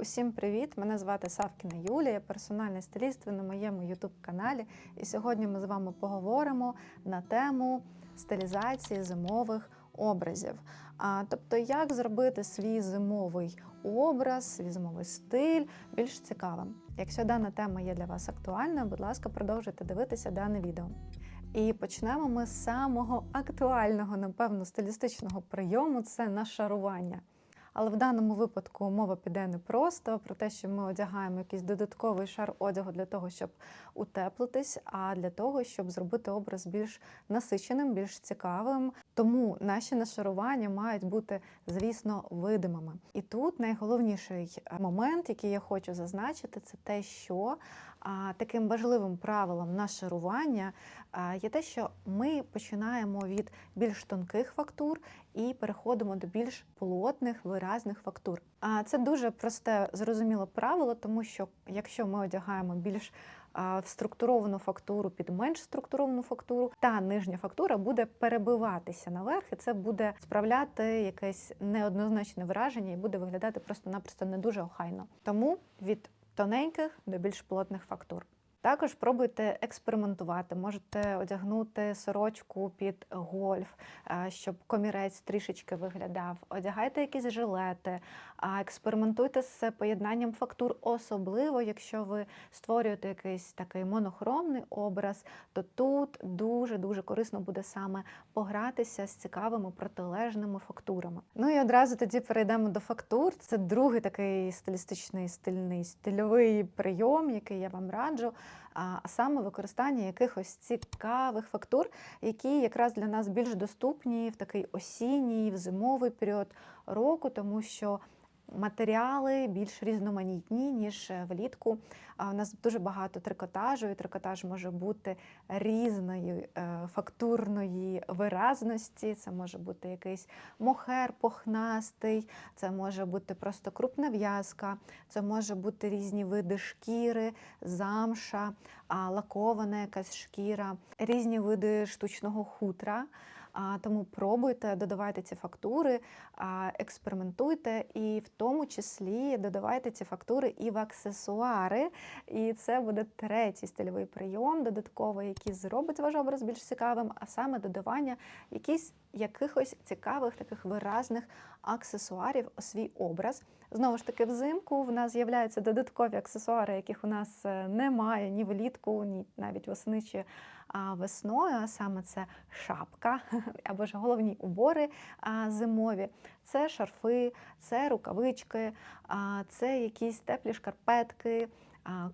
Усім привіт! Мене звати Савкіна Юлія, я персональний стиліст ви на моєму youtube каналі. І сьогодні ми з вами поговоримо на тему стилізації зимових образів. А, тобто, як зробити свій зимовий образ, свій зимовий стиль більш цікавим. Якщо дана тема є для вас актуальною, будь ласка, продовжуйте дивитися дане відео. І почнемо ми з самого актуального, напевно, стилістичного прийому це нашарування. Але в даному випадку мова піде не просто про те, що ми одягаємо якийсь додатковий шар одягу для того, щоб утеплитись, а для того, щоб зробити образ більш насиченим, більш цікавим. Тому наші нашарування мають бути, звісно, видимими. І тут найголовніший момент, який я хочу зазначити, це те, що таким важливим правилом нашарування а, є те, що ми починаємо від більш тонких фактур і переходимо до більш плотних, виразних фактур. А це дуже просте, зрозуміле правило, тому що якщо ми одягаємо більш а, структуровану фактуру під менш структуровану фактуру, та нижня фактура буде перебиватися наверх, і це буде справляти якесь неоднозначне враження і буде виглядати просто-напросто не дуже охайно. Тому від тоненьких до більш плотних фактур. Також пробуйте експериментувати. Можете одягнути сорочку під гольф, е, щоб комірець трішечки виглядав. Одягайте якісь жилети, а експериментуйте з поєднанням фактур, особливо якщо ви створюєте якийсь такий монохромний образ, то тут дуже дуже корисно буде саме погратися з цікавими протилежними фактурами. Ну і одразу тоді перейдемо до фактур. Це другий такий стилістичний стильний стильовий прийом, який я вам раджу а саме використання якихось цікавих фактур, які якраз для нас більш доступні в такий осінній, в зимовий період року, тому що матеріали більш різноманітні, ніж влітку. У нас дуже багато трикотажу, і трикотаж може бути різної е, фактурної виразності. Це може бути якийсь мохер похнастий, це може бути просто крупна в'язка, це може бути різні види шкіри, замша, лакована якась шкіра, різні види штучного хутра. Тому пробуйте, додавайте ці фактури, експериментуйте, і в тому числі додавайте ці фактури і в аксесуари. І це буде третій стильовий прийом, додатковий, який зробить ваш образ більш цікавим, а саме додавання якісь якихось цікавих таких виразних аксесуарів у свій образ. Знову ж таки, взимку в нас з'являються додаткові аксесуари, яких у нас е, немає ні влітку, ні навіть восени чи весною, а саме це шапка або ж головні убори зимові. Це шарфи, це рукавички, це якісь теплі шкарпетки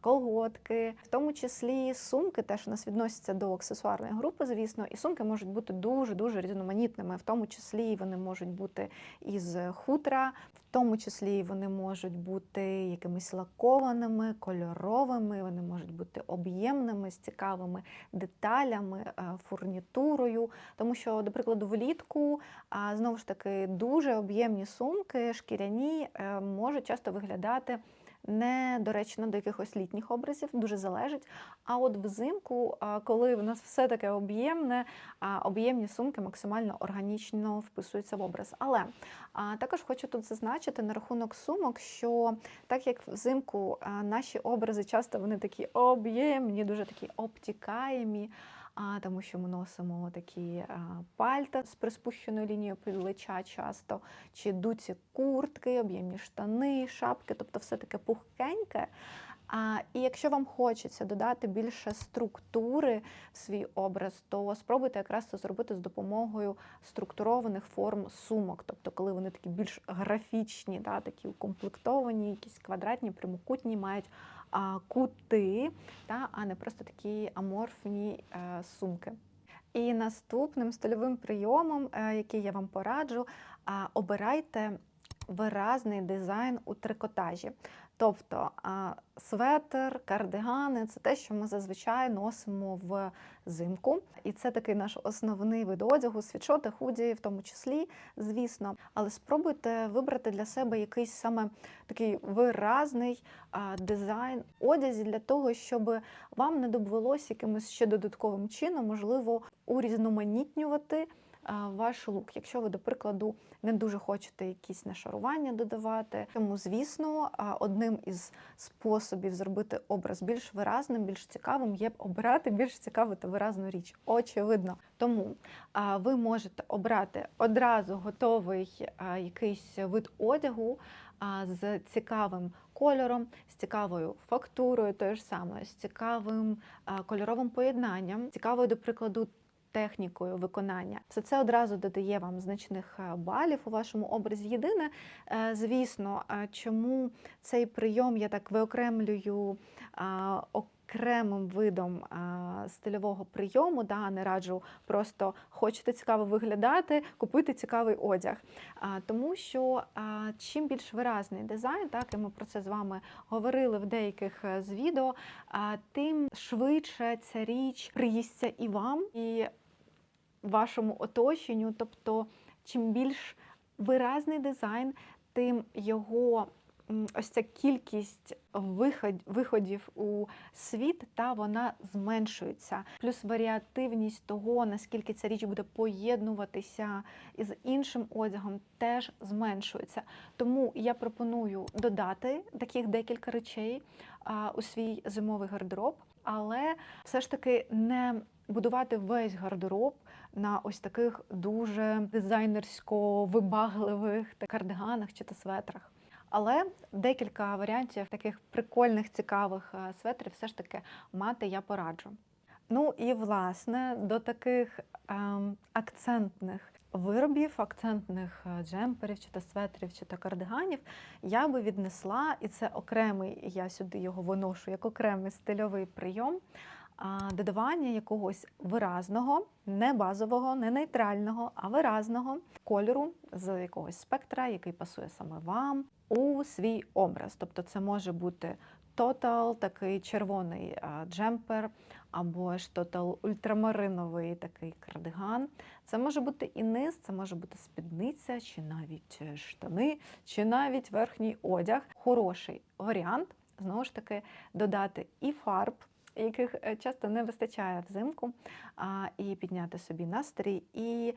колготки, в тому числі сумки теж у нас відносяться до аксесуарної групи, звісно, і сумки можуть бути дуже-дуже різноманітними, в тому числі вони можуть бути із хутра, в тому числі вони можуть бути якимись лакованими, кольоровими, вони можуть бути об'ємними, з цікавими деталями, е, фурнітурою. Тому що, до прикладу, влітку знову ж таки дуже об'ємні сумки, шкіряні е, можуть часто виглядати недоречно до якихось літніх образів, дуже залежить. А от взимку, коли в нас все таке об'ємне, об'ємні сумки максимально органічно вписуються в образ. Але також хочу тут зазначити на рахунок сумок, що так як взимку наші образи часто вони такі об'ємні, дуже такі обтікаємі а тому, що ми носимо такі пальта з приспущеною лінією плеча часто, чи дуці куртки, об'ємні штани, шапки, тобто все таке пухкеньке. А, І якщо вам хочеться додати більше структури в свій образ, то спробуйте якраз це зробити з допомогою структурованих форм сумок, тобто, коли вони такі більш графічні, да, такі укомплектовані, якісь квадратні, прямокутні, мають кути, та, а не просто такі аморфні е, сумки. І наступним стильовим прийомом, е, який я вам пораджу, обирайте виразний дизайн у трикотажі. Тобто светр, кардигани це те, що ми зазвичай носимо в зимку. І це такий наш основний вид одягу, світшоти, худі, в тому числі, звісно. Але спробуйте вибрати для себе якийсь саме такий виразний дизайн одязі для того, щоб вам не довелося якимось ще додатковим чином, можливо, урізноманітнювати ваш лук. Якщо ви, до прикладу, не дуже хочете якісь нашарування додавати, тому, звісно, одним із способів зробити образ більш виразним, більш цікавим є обирати більш цікаву та виразну річ. Очевидно. Тому ви можете обрати одразу готовий якийсь вид одягу з цікавим кольором, з цікавою фактурою, тою ж самою, з цікавим кольоровим поєднанням, цікавою, до прикладу, технікою виконання. Все це одразу додає вам значних е, балів у вашому образі. Єдине, е, звісно, е, чому цей прийом я так виокремлюю окремим видом стильового прийому, да, не раджу просто хочете цікаво виглядати, купуйте цікавий одяг. Тому що чим більш виразний дизайн, так і ми про це з вами говорили в деяких е, з відео, тим швидше ця річ приїсться і вам, і вашому оточенню. Тобто, чим більш виразний дизайн, тим його ось ця кількість виход- виходів у світ, та вона зменшується. Плюс варіативність того, наскільки ця річ буде поєднуватися із іншим одягом, теж зменшується. Тому я пропоную додати таких декілька речей у свій зимовий гардероб, але все ж таки не будувати весь гардероб на ось таких дуже дизайнерсько вибагливих кардиганах чи та светрах. Але декілька варіантів таких прикольних, цікавих е, светрів все ж таки мати я пораджу. Ну і власне до таких ем, акцентних виробів, акцентних е, джемперів, чи то светрів, чи то кардиганів я би віднесла, і це окремий, я сюди його виношу як окремий стильовий прийом. Додавання якогось виразного, не базового, не нейтрального, а виразного кольору з якогось спектра, який пасує саме вам у свій образ. Тобто це може бути тотал, такий червоний джемпер, або ж тотал ультрамариновий такий кардиган. Це може бути і низ, це може бути спідниця, чи навіть е, штани, чи навіть верхній одяг. Хороший варіант знову ж таки додати і фарб. Яких е, часто не вистачає взимку, і підняти собі настрій, і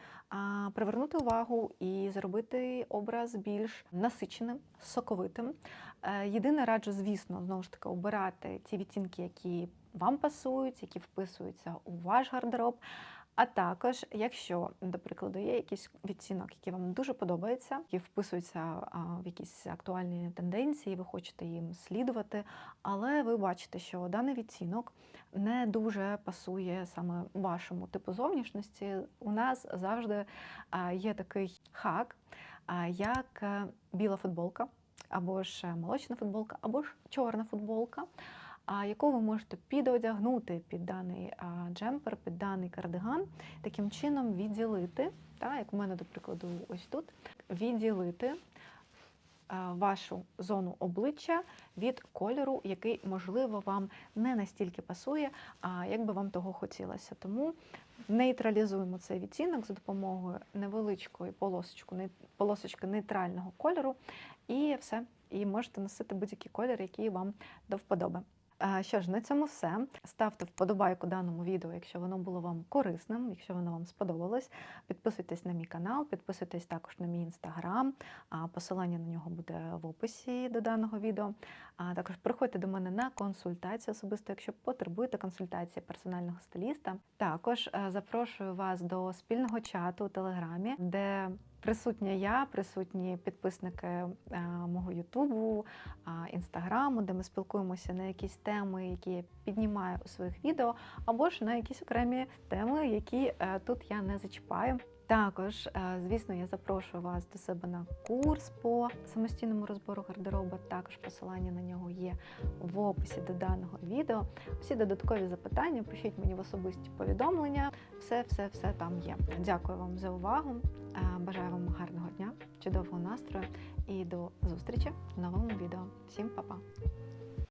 привернути увагу, і зробити образ більш насиченим, соковитим. Е, Єдине раджу, звісно, знову ж таки обирати ті відтінки, які вам пасують, які вписуються у ваш гардероб. А також, якщо, до прикладу, є якийсь відцінок, який вам дуже подобається, які вписуються в якісь актуальні тенденції, ви хочете їм слідувати, але ви бачите, що даний відцінок не дуже пасує саме вашому типу зовнішності. У нас завжди є такий хак, як е, біла футболка, або ж е, молочна футболка, або ж чорна футболка яку ви можете підодягнути під даний а, джемпер, під даний кардиган, таким чином відділити, та, як у мене, до прикладу, ось тут, відділити а, вашу зону обличчя від кольору, який, можливо, вам не настільки пасує, а як би вам того хотілося. Тому нейтралізуємо цей відтінок за допомогою невеличкої полосочки, полосочки нейтрального кольору, і все. І можете носити будь-який колір, який вам до вподоби. Що ж, на цьому все. Ставте вподобайку даному відео, якщо воно було вам корисним, якщо воно вам сподобалось. Підписуйтесь на мій канал, підписуйтесь також на мій інстаграм. Посилання на нього буде в описі до даного відео. А також приходьте до мене на консультацію особисто, якщо потребуєте консультації персонального стиліста. Також е, запрошую вас до спільного чату у Телеграмі, де присутня я, присутні підписники е, мого Ютубу, інстаграму, де ми спілкуємося на якісь теми, які я піднімаю у своїх відео, або ж на якісь окремі теми, які е, тут я не зачіпаю. Також, е, звісно, я запрошую вас до себе на курс по самостійному розбору гардероба. Також посилання на нього є в описі до даного відео. Всі додаткові запитання пишіть мені в особисті повідомлення. Все, все, все там є. Дякую вам за увагу. Е, Бажаю вам гарного дня, чудового настрою і до зустрічі в новому відео. Всім па-па!